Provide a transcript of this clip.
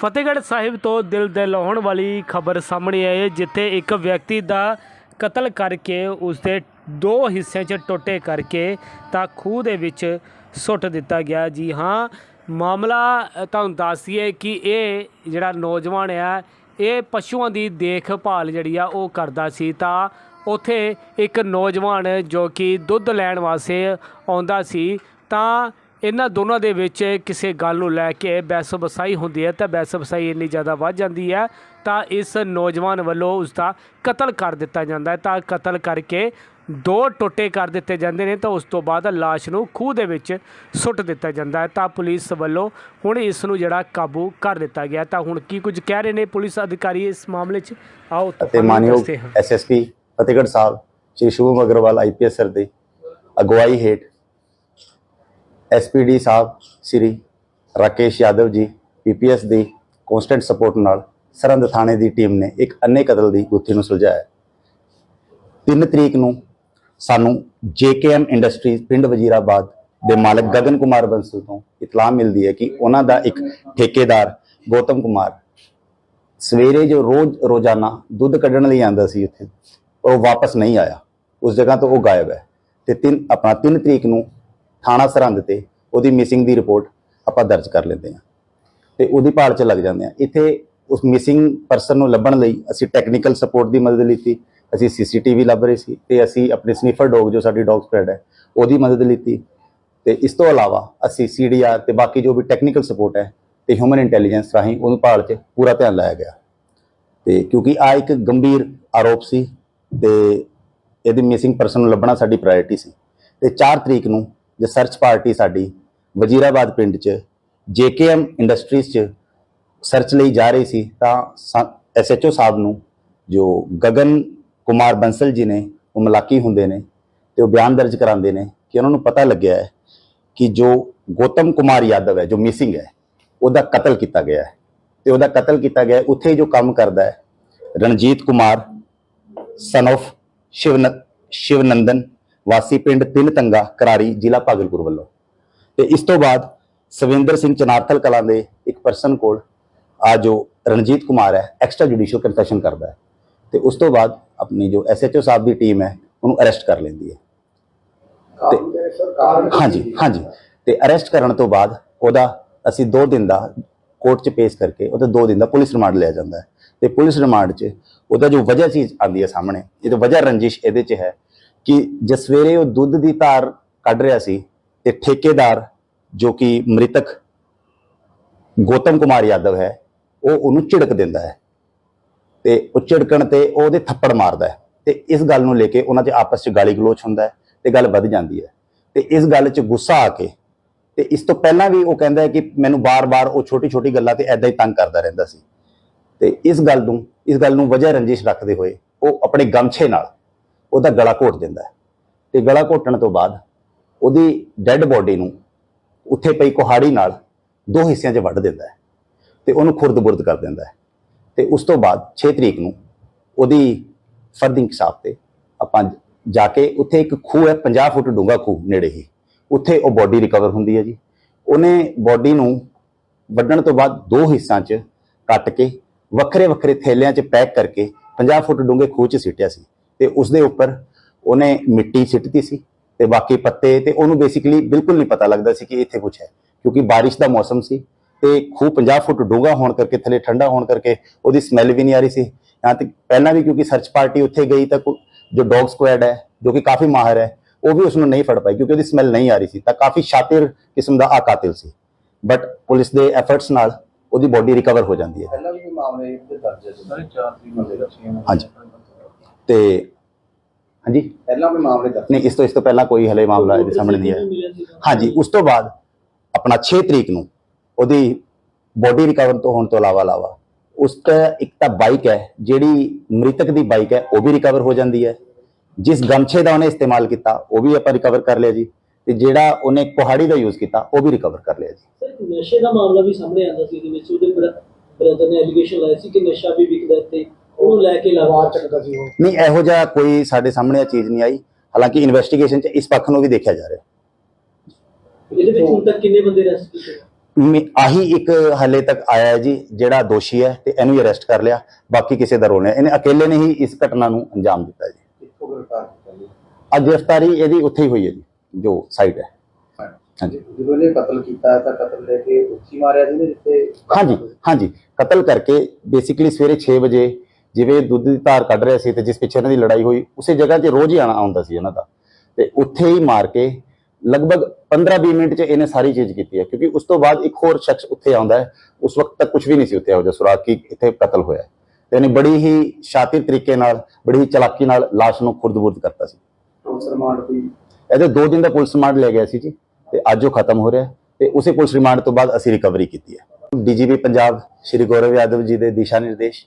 ਫਤਿਹਗੜ੍ਹ ਸਾਹਿਬ ਤੋਂ ਦਿਲ ਦਹਿਲਾਉਣ ਵਾਲੀ ਖਬਰ ਸਾਹਮਣੇ ਆਈ ਹੈ, ਜਿੱਥੇ ਇੱਕ ਵਿਅਕਤੀ ਦਾ ਕਤਲ ਕਰਕੇ ਉਸਦੇ ਦੋ ਹਿੱਸਿਆਂ 'ਚ ਟੋਟੇ ਕਰਕੇ ਤਾਂ ਖੂਹ ਦੇ ਵਿੱਚ ਸੁੱਟ ਦਿੱਤਾ ਗਿਆ। ਜੀ ਹਾਂ, ਮਾਮਲਾ ਤੁਹਾਨੂੰ ਦੱਸ ਦਈਏ ਕਿ ਇਹ ਜਿਹੜਾ ਨੌਜਵਾਨ ਆ, ਇਹ ਪਸ਼ੂਆਂ ਦੀ ਦੇਖਭਾਲ ਜਿਹੜੀ ਆ ਉਹ ਕਰਦਾ ਸੀ। ਤਾਂ ਉੱਥੇ ਇੱਕ ਨੌਜਵਾਨ ਜੋ ਕਿ ਦੁੱਧ ਲੈਣ ਵਾਸਤੇ ਆਉਂਦਾ ਸੀ, ਤਾਂ ਇਹਨਾਂ ਦੋਨਾਂ ਦੇ ਵਿੱਚ ਕਿਸੇ ਗੱਲ ਨੂੰ ਲੈ ਕੇ ਬਹਿਸ ਬਸਾਈ ਹੁੰਦੀ ਹੈ ਤਾਂ ਬਹਿਸ ਬਸਾਈ ਇੰਨੀ ਜ਼ਿਆਦਾ ਵੱਧ ਜਾਂਦੀ ਹੈ ਤਾਂ ਇਸ ਨੌਜਵਾਨ ਵੱਲੋਂ ਉਸ ਦਾ ਕਤਲ ਕਰ ਦਿੱਤਾ ਜਾਂਦਾ ਹੈ। ਤਾਂ ਕਤਲ ਕਰਕੇ ਦੋ ਟੋਟੇ ਕਰ ਦਿੱਤੇ ਜਾਂਦੇ ਨੇ ਤਾਂ ਉਸ ਤੋਂ ਬਾਅਦ ਲਾਸ਼ ਨੂੰ ਖੂਹ ਦੇ ਵਿੱਚ ਸੁੱਟ ਦਿੱਤਾ ਜਾਂਦਾ ਹੈ। ਤਾਂ ਪੁਲਿਸ ਵੱਲੋਂ ਹੁਣ ਇਸ ਨੂੰ ਜਿਹੜਾ ਕਾਬੂ ਕਰ ਲਿੱਤਾ ਗਿਆ ਤਾਂ ਹੁਣ ਕੀ ਕੁਝ ਕਹਿ ਰਹੇ ਨੇ ਪੁਲਿਸ ਅਧਿਕਾਰੀ ਇਸ ਮਾਮਲੇ 'ਚ? ਆਓ ਤੁਹਾਨੂੰ ਮਾਨਯੋਗ SSP Fatehgarh Sahib Shri Shubham Agarwal IPS sir ਦੀ ਅਗਵਾਈ ਹੇਠ ਐਸਪੀਡੀ ਸਾਹਿਬ, ਸ਼੍ਰੀ ਰਾਕੇਸ਼ ਯਾਦਵ ਜੀ ਪੀਪੀਐਸ ਦੀ ਕਨਸਟੈਂਟ ਸਪੋਰਟ ਨਾਲ ਸਰਹੰਦ ਥਾਣੇ ਦੀ ਟੀਮ ਨੇ ਇੱਕ ਅੰਨੇ ਕਤਲ ਦੀ ਗੁੱਥੀ ਨੂੰ ਸੁਲਝਾਇਆ। 3 ਤਰੀਕ ਨੂੰ ਸਾਨੂੰ ਜੇਕੇਐਮ ਇੰਡਸਟਰੀਜ਼ ਪਿੰਡ ਵਜੀਰਾਬਾਦ ਦੇ ਮਾਲਕ ਗਗਨ ਕੁਮਾਰ ਬੰਸਲ ਤੋਂ ਇਤਲਾਹ ਮਿਲਦੀ ਹੈ ਕਿ ਉਹਨਾਂ ਦਾ ਇੱਕ ਠੇਕੇਦਾਰ ਗੌਤਮ ਕੁਮਾਰ ਸਵੇਰੇ ਜੋ ਰੋਜ਼ ਰੋਜ਼ਾਨਾ ਦੁੱਧ ਕੱਢਣ ਲਈ ਆਂਦਾ ਸੀ ਉੱਥੇ, ਉਹ ਵਾਪਸ ਨਹੀਂ ਆਇਆ। ਉਸ ਜਗ੍ਹਾ ਤੋਂ ਉਹ ਗਾਇਬ ਹੈ। ਤੇ ਤਿੰਨ, ਆਪਣਾ 3 ਤਰੀਕ ਨੂੰ ਥਾਣਾ ਸਰਹੰਦ ਤੇ ਉਹਦੀ ਮਿਸਿੰਗ ਦੀ ਰਿਪੋਰਟ ਆਪਾਂ ਦਰਜ ਕਰ ਲੈਂਦੇ ਹਾਂ। ਤੇ ਉਹਦੀ ਭਾਲ 'ਚ ਲੱਗ ਜਾਂਦੇ ਆ ਇੱਥੇ ਉਸ ਮਿਸਿੰਗ ਪਰਸਨ ਨੂੰ ਲੱਭਣ ਲਈ ਅਸੀਂ ਟੈਕਨੀਕਲ ਸਪੋਰਟ ਦੀ ਮਦਦ ਲਿੱਤੀ। ਅਸੀਂ ਸੀਸੀਟੀਵੀ ਲੱਭ ਰਹੇ ਸੀ ਤੇ ਅਸੀਂ ਆਪਣੇ ਸਨੀਫਰ ਡੌਗ ਜੋ ਸਾਡੀ ਡੌਗ ਸਪਰੈਡ ਹੈ, ਉਹਦੀ ਮਦਦ ਲਿੱਤੀ। ਤੇ ਇਸ ਤੋਂ ਇਲਾਵਾ ਅਸੀਂ ਸੀਡੀਆਰ ਤੇ ਬਾਕੀ ਜੋ ਵੀ ਟੈਕਨੀਕਲ ਸਪੋਰਟ ਹੈ ਤੇ ਹਿਊਮਨ ਇੰਟੈਲੀਜੈਂਸ ਰਾਹੀਂ ਉਹਨੂੰ ਭਾਲ 'ਚ ਪੂਰਾ ਧਿਆਨ ਲਾਇਆ ਗਿਆ। ਤੇ ਕਿਉਂਕਿ ਆ ਇੱਕ ਗੰਭੀਰ ਆਰੋਪ ਸੀ ਤੇ ਇਹਦੀ ਮਿਸਿੰਗ ਪਰਸਨ ਨੂੰ ਲੱਭਣਾ ਸਾਡੀ ਪ੍ਰਾਇੋਰਟੀ ਸੀ। ਤੇ 4 ਤਰੀਕ ਨੂੰ ਜੇ ਸਰਚ ਪਾਰਟੀ ਸਾਡੀ ਵਜੀਰਾਬਾਦ ਪਿੰਡ 'ਚ, ਜੇਕੇਐਮ ਇੰਡਸਟਰੀਜ਼ 'ਚ ਸਰਚ ਲਈ ਜਾ ਰਹੀ ਸੀ, ਤਾਂ ਐਸਐਚਓ ਸਾਹਿਬ ਨੂੰ ਜੋ ਗਗਨ ਕੁਮਾਰ ਬੰਸਲ ਜੀ ਨੇ, ਉਹ ਮਲਾਕੀ ਹੁੰਦੇ ਨੇ ਤੇ ਉਹ ਬਿਆਨ ਦਰਜ ਕਰਾਉਂਦੇ ਨੇ ਕਿ ਉਹਨਾਂ ਨੂੰ ਪਤਾ ਲੱਗਿਆ ਹੈ ਕਿ ਜੋ ਗੌਤਮ ਕੁਮਾਰ ਯਾਦਵ ਹੈ, ਜੋ ਮਿਸਿੰਗ ਹੈ, ਉਹਦਾ ਕਤਲ ਕੀਤਾ ਗਿਆ ਹੈ। ਤੇ ਉਹਦਾ ਕਤਲ ਕੀਤਾ ਗਿਆ ਉੱਥੇ ਜੋ ਕੰਮ ਕਰਦਾ ਹੈ, ਰਣਜੀਤ ਕੁਮਾਰ ਸਨ of ਸ਼ਿਵਨ, ਸ਼ਿਵਨੰਦਨ ਵਾਸੀ ਪਿੰਡ ਤਿੰਨ ਤੰਗਾ ਕਰਾਰੀ ਜ਼ਿਲ੍ਹਾ ਭਾਗਲਪੁਰ ਵੱਲੋਂ। ਤੇ ਇਸ ਤੋਂ ਬਾਅਦ ਸਵਿੰਦਰ ਸਿੰਘ ਚਨਾਰਥਲ ਕਲਾਂ ਦੇ ਇੱਕ ਪਰਸਨ ਕੋਲ ਆ ਜੋ ਰਣਜੀਤ ਕੁਮਾਰ ਹੈ ਐਕਸਟਰਾ ਜੁਡੀਸ਼ੀਅਲ ਕਨਫੈਸ਼ਨ ਕਰਦਾ ਹੈ। ਤੇ ਉਸ ਤੋਂ ਬਾਅਦ ਆਪਣੀ ਜੋ ਐਸਐਚਓ ਸਾਹਿਬ ਦੀ ਟੀਮ ਹੈ ਉਹਨੂੰ ਅਰੈਸਟ ਕਰ ਲੈਂਦੀ ਹੈ। ਹਾਂਜੀ ਹਾਂਜੀ। ਤੇ ਅਰੈਸਟ ਕਰਨ ਤੋਂ ਬਾਅਦ ਉਹਦਾ ਅਸੀਂ 2 ਦਿਨ ਦਾ ਕੋਰਟ 'ਚ ਪੇਸ਼ ਕਰਕੇ ਉਹਦਾ 2 ਦਿਨ ਦਾ ਪੁਲਿਸ ਰਿਮਾਂਡ ਲਿਆ ਜਾਂਦਾ ਹੈ। ਤੇ ਪੁਲਿਸ ਰਿਮਾਂਡ 'ਚ ਉਹਦਾ ਜੋ ਵਜ੍ਹਾ ਚੀਜ਼ ਆਂਦੀ ਹੈ ਸਾਹਮਣੇ ਇਹ ਤਾਂ ਵਜ੍ਹਾ ਰੰਜਿਸ਼ ਇਹਦੇ 'ਚ ਹੈ ਕਿ ਜੇ ਸਵੇਰੇ ਉਹ ਦੁੱਧ ਦੀ ਧਾਰ ਕੱਢ ਰਿਹਾ ਸੀ ਤੇ ਠੇਕੇਦਾਰ ਜੋ ਕਿ ਮ੍ਰਿਤਕ ਗੌਤਮ ਕੁਮਾਰ ਯਾਦਵ ਹੈ, ਉਹ ਉਹਨੂੰ ਝਿੜਕ ਦਿੰਦਾ ਹੈ ਤੇ ਉਹ ਝਿੜਕਣ ਤੇ ਉਹਦੇ ਥੱਪੜ ਮਾਰਦਾ ਹੈ ਤੇ ਇਸ ਗੱਲ ਨੂੰ ਲੈ ਕੇ ਉਹਨਾਂ 'ਚ ਆਪਸ 'ਚ ਗਾਲੀ ਗਲੋਚ ਹੁੰਦਾ ਹੈ ਤੇ ਗੱਲ ਵੱਧ ਜਾਂਦੀ ਹੈ ਤੇ ਇਸ ਗੱਲ 'ਚ ਗੁੱਸਾ ਆ ਕੇ ਤੇ ਇਸ ਤੋਂ ਪਹਿਲਾਂ ਵੀ ਉਹ ਕਹਿੰਦਾ ਹੈ ਕਿ ਮੈਨੂੰ ਬਾਰ-ਬਾਰ ਉਹ ਛੋਟੀ-ਛੋਟੀ ਗੱਲਾਂ ਤੇ ਐਦਾਂ ਹੀ ਤੰਗ ਕਰਦਾ ਰਹਿੰਦਾ ਸੀ ਤੇ ਇਸ ਗੱਲ ਨੂੰ, ਇਸ ਗੱਲ ਨੂੰ ਵਜ੍ਹਾ ਰੰਜਿਸ਼ ਰੱਖਦੇ ਹੋਏ ਉਹ ਆਪਣੇ ਗਮਛੇ ਨਾਲ ਉਹਦਾ ਗਲਾ ਘੋਟ ਦਿੰਦਾ ਹੈ। ਤੇ ਗਲਾ ਘੋਟਣ ਤੋਂ ਬਾਅਦ ਉਹਦੀ ਡੈੱਡ ਬੋਡੀ ਨੂੰ ਉੱਥੇ ਪਈ ਕੁਹਾੜੀ ਨਾਲ ਦੋ ਹਿੱਸਿਆਂ 'ਚ ਵੱਢ ਦਿੰਦਾ ਹੈ ਤੇ ਉਹਨੂੰ ਖੁਰਦ-ਬੁਰਦ ਕਰ ਦਿੰਦਾ ਹੈ। ਤੇ ਉਸ ਤੋਂ ਬਾਅਦ 6 ਤਰੀਕ ਨੂੰ ਉਹਦੀ ਫਰਦੀ ਇਨਕਸ਼ਾਫ ਤੇ ਆਪਾਂ ਜਾ ਕੇ ਉੱਥੇ ਇੱਕ ਖੂਹ ਹੈ 50 ਫੁੱਟ ਡੂੰਘਾ ਖੂਹ ਨੇੜੇ ਹੀ। ਉੱਥੇ ਉਹ ਬੋਡੀ ਰਿਕਵਰ ਹੁੰਦੀ ਹੈ ਜੀ। ਉਹਨੇ ਬੋਡੀ ਨੂੰ ਵੱਢਣ ਤੋਂ ਬਾਅਦ ਦੋ ਹਿੱਸਿਆਂ 'ਚ ਕੱਟ ਕੇ ਵੱਖਰੇ ਵੱਖਰੇ ਥੈਲਿਆਂ 'ਚ ਪੈਕ ਕਰਕੇ 50 ਫੁੱਟ ਡੂੰਘੇ ਖੂਹ 'ਚ ਸਿੱਟਿਆ ਸੀ। ਤੇ ਉਸ ਦੇ ਉੱਪਰ ਉਹਨੇ ਮਿੱਟੀ ਸਿੱਟਤੀ ਸੀ ਤੇ ਬਾਕੀ ਪੱਤੇ ਤੇ ਉਹਨੂੰ ਬੇਸਿਕਲੀ ਬਿਲਕੁਲ ਨਹੀਂ ਪਤਾ ਲੱਗਦਾ ਸੀ ਕਿ ਇੱਥੇ ਕੁਝ ਹੈ ਕਿਉਂਕਿ ਬਾਰਿਸ਼ ਦਾ ਮੌਸਮ ਸੀ ਤੇ ਖੂਹ 50 ਫੁੱਟ ਡੂੰਘਾ ਹੋਣ ਕਰਕੇ ਥੱਲੇ ਠੰਡਾ ਹੋਣ ਕਰਕੇ ਉਹਦੀ ਸਮੈਲ ਵੀ ਨਹੀਂ ਆ ਰਹੀ ਸੀ। ਜਾਂ ਤੇ ਪਹਿਲਾਂ ਵੀ ਕਿਉਂਕਿ ਸਰਚ ਪਾਰਟੀ ਉੱਥੇ ਗਈ ਤਾਂ ਜੋ ਡੌਗ ਸਕੁਐਡ ਹੈ ਜੋ ਕਿ ਕਾਫੀ ਮਾਹਰ ਹੈ ਉਹ ਵੀ ਉਸ ਨੂੰ ਨਹੀਂ ਫੜ ਪਾਈ ਕਿਉਂਕਿ ਉਹਦੀ ਸਮੈਲ ਨਹੀਂ ਆ ਰਹੀ ਸੀ ਤਾਂ ਕਾਫੀ ਸ਼ਾਤਿਰ ਕਿਸਮ ਦਾ ਆ ਕਾਤਿਲ ਸੀ। ਬਟ ਪੁਲਿਸ ਦੇ ਐਫਰਟਸ ਨਾਲ ਉਹਦੀ ਬੋਡੀ ਰਿਕਵਰ ਹੋ ਜਾਂਦੀ ਹੈ। ਪਹਿਲਾਂ ਵੀ ਮਾਮਲੇ ਇੱਥੇ ਦਰਜ ਹੈ? ਸਾਰੇ ਚਾਰ ਦੀ ਬੰਦੇ ਰੱਖੇ ਹਨ ਹਾਂਜੀ। ਤੇ ਹਾਂਜੀ। ਪਹਿਲਾਂ ਵੀ ਮਾਮਲੇ ਦਰਜ ਨਹੀਂ ਇਸ ਤੋਂ ਇਸ ਤੋਂ ਪਹਿਲਾਂ ਕੋਈ ਹਲੇ ਮਾਮਲਾ ਇਹਦੇ ਸਾਹਮਣੇ ਨਹੀਂ ਆਇਆ। ਹਾਂਜੀ ਉਸ ਤੋਂ ਬਾਅਦ ਆਪਣਾ 6 ਤਰੀਕ ਨੂੰ ਉਹਦੀ ਬੋਡੀ ਰਿਕਵਰ ਤੋਂ ਹੋਣ ਤੋਂ ਇਲਾਵਾ ਇਲਾਵਾ ਉਸ ਦਾ ਇੱਕ ਤਾਂ ਬਾਈਕ ਹੈ ਜਿਹੜੀ ਮ੍ਰਿਤਕ ਦੀ ਬਾਈਕ ਹੈ ਉਹ ਵੀ ਰਿਕਵਰ ਹੋ ਜਾਂਦੀ ਹੈ। ਜਿਸ ਗਮਛੇ ਦਾ ਉਹਨੇ ਇਸਤੇਮਾਲ ਕੀਤਾ ਉਹ ਵੀ ਆਪਾਂ ਰਿਕਵਰ ਕਰ ਲਿਆ ਜੀ। ਤੇ ਜਿਹੜਾ ਉਹਨੇ ਕੁਹਾੜੀ ਦਾ ਯੂਜ਼ ਕੀਤਾ ਉਹ ਵੀ ਰਿਕਵਰ ਕਰ ਲਿਆ ਜੀ। ਸਰ ਨਸ਼ੇ ਦਾ ਮਾਮਲਾ ਵੀ ਸਾਹਮਣੇ ਆਉਂਦਾ ਸੀ ਇਹਦੇ ਵਿੱਚ ਉਹਦੇ ਬ੍ਰਦਰ ਨੇ ਐਲੀਗੇਸ਼ਨ ਲਾਇਆ ਸੀ ਕਿ ਨਸ਼ਾ ਵੀ ਵਿਕਦਾ ਇੱਥੇ। ਉਹਨੂੰ ਲੈ ਕੇ ਲਾਵਾ ਚੱਕਦਾ ਸੀ ਉਹ। ਨਹੀਂ ਇਹੋ ਜਿਹਾ ਕੋਈ ਸਾਡੇ ਸਾਹਮਣੇ ਇਹ ਚੀਜ਼ ਨਹੀਂ ਆਈ। ਹਾਲਾਂਕਿ ਇਨਵੈਸਟੀਗੇਸ਼ਨ 'ਚ ਇਸ ਪੱਖ ਨੂੰ ਵੀ ਦੇਖਿਆ ਜਾ ਰਿਹਾ। ਇਹਦੇ ਵਿੱਚ ਹੁਣ ਤੱਕ ਕਿੰਨੇ ਬੰਦੇ ਅਰੈਸਟ ਕੀਤੇ? ਮੇ- ਆਹੀ ਇੱਕ ਹਲੇ ਤੱਕ ਆਇਆ ਹੈ ਜੀ ਜਿਹੜਾ ਦੋਸ਼ੀ ਹੈ ਤੇ ਇਹਨੂੰ ਹੀ ਅਰੈਸਟ ਕਰ ਲਿਆ। ਬਾਕੀ ਕਿਸੇ ਦਾ ਰੋਲ ਨਹੀਂ। ਇਹਨੇ ਅਕੇਲੇ ਨੇ ਹੀ ਇਸ ਘਟਨਾ ਨੂੰ ਅੰਜਾਮ ਦਿੱਤਾ ਜੀ। ਕਿੱਥੋਂ ਗ੍ਰਿਫਤਾਰ ਕੀਤਾ ਜੀ? ਅੱਜ ਗ੍ਰਿਫਤਾਰੀ ਇਹਦੀ ਉੱਥੇ ਹੀ ਹੋਈ ਹੈ ਜੀ ਜੋ ਸਾਈਟ ਹੈ। ਹਾਂਜੀ। ਜਦੋਂ ਇਹਨੇ ਕਤਲ ਕੀਤਾ ਤਾਂ ਕਤਲ ਲੈ ਕੇ ਉੱਚੀ ਮਾਰਿਆ ਸੀ ਨਾ ਜਿੱਥੇ ਹਾਂਜੀ ਹਾਂਜੀ। ਕਤਲ ਕਰਕੇ ਬੇਸਿਕਲੀ ਸਵੇਰੇ 6 ਵਜੇ ਜਿਵੇਂ ਦੁੱਧ ਦੀ ਧਾਰ ਕੱਢ ਰਿਹਾ ਸੀ ਤੇ ਜਿਸ ਪਿੱਛੇ ਇਹਨਾਂ ਦੀ ਲੜਾਈ ਹੋਈ ਉਸੇ ਜਗ੍ਹਾ 'ਤੇ ਰੋਜ਼ ਹੀ ਆਣਾ ਆਉਂਦਾ ਸੀ ਇਹਨਾਂ ਦਾ। ਤੇ ਉੱਥੇ ਹੀ ਮਾਰ ਕੇ ਲਗਭਗ 15-20 ਮਿੰਟ 'ਚ ਇਹਨੇ ਸਾਰੀ ਚੀਜ਼ ਕੀਤੀ ਹੈ ਕਿਉਂਕਿ ਉਸ ਤੋਂ ਬਾਅਦ ਇੱਕ ਹੋਰ ਸ਼ਖਸ ਉੱਥੇ ਆਉਂਦਾ ਹੈ ਉਸ ਵਕਤ ਤੱਕ ਕੁਝ ਵੀ ਨਹੀਂ ਸੀ ਉੱਥੇ ਇਹੋ ਜਿਹਾ ਸੁਰਾਗ ਕਿ ਇੱਥੇ ਕਤਲ ਹੋਇਆ ਹੈ। ਤੇ ਇਹਨੇ ਬੜੀ ਹੀ ਸ਼ਾਤਿਰ ਤਰੀਕੇ ਨਾਲ ਬੜੀ ਹੀ ਚਲਾਕੀ ਨਾਲ ਲਾਸ਼ ਨੂੰ ਖੁਰਦ-ਬੁਰਦ ਕਰਤਾ ਸੀ। ਪੁਲਿਸ ਰਿਮਾਂਡ ਕੋਈ? ਇਹਦੇ 2 ਦਿਨ ਦਾ ਪੁਲਿਸ ਰਿਮਾਂਡ ਲੈ ਗਿਆ ਸੀ ਜੀ ਤੇ ਅੱਜ ਉਹ ਖਤਮ ਹੋ ਰਿਹਾ ਹੈ ਤੇ ਉਸੇ ਪੁਲਿਸ ਰਿਮਾਂਡ ਤੋਂ ਬਾਅਦ ਅਸੀਂ ਰਿਕਵਰੀ ਕੀਤੀ ਹੈ। ਡੀਜੀਪੀ ਪੰਜਾਬ ਸ਼੍ਰੀ ਗੌਰਵ ਯਾਦਵ ਜੀ ਦੇ ਦਿਸ਼ਾ ਨਿਰਦੇਸ਼।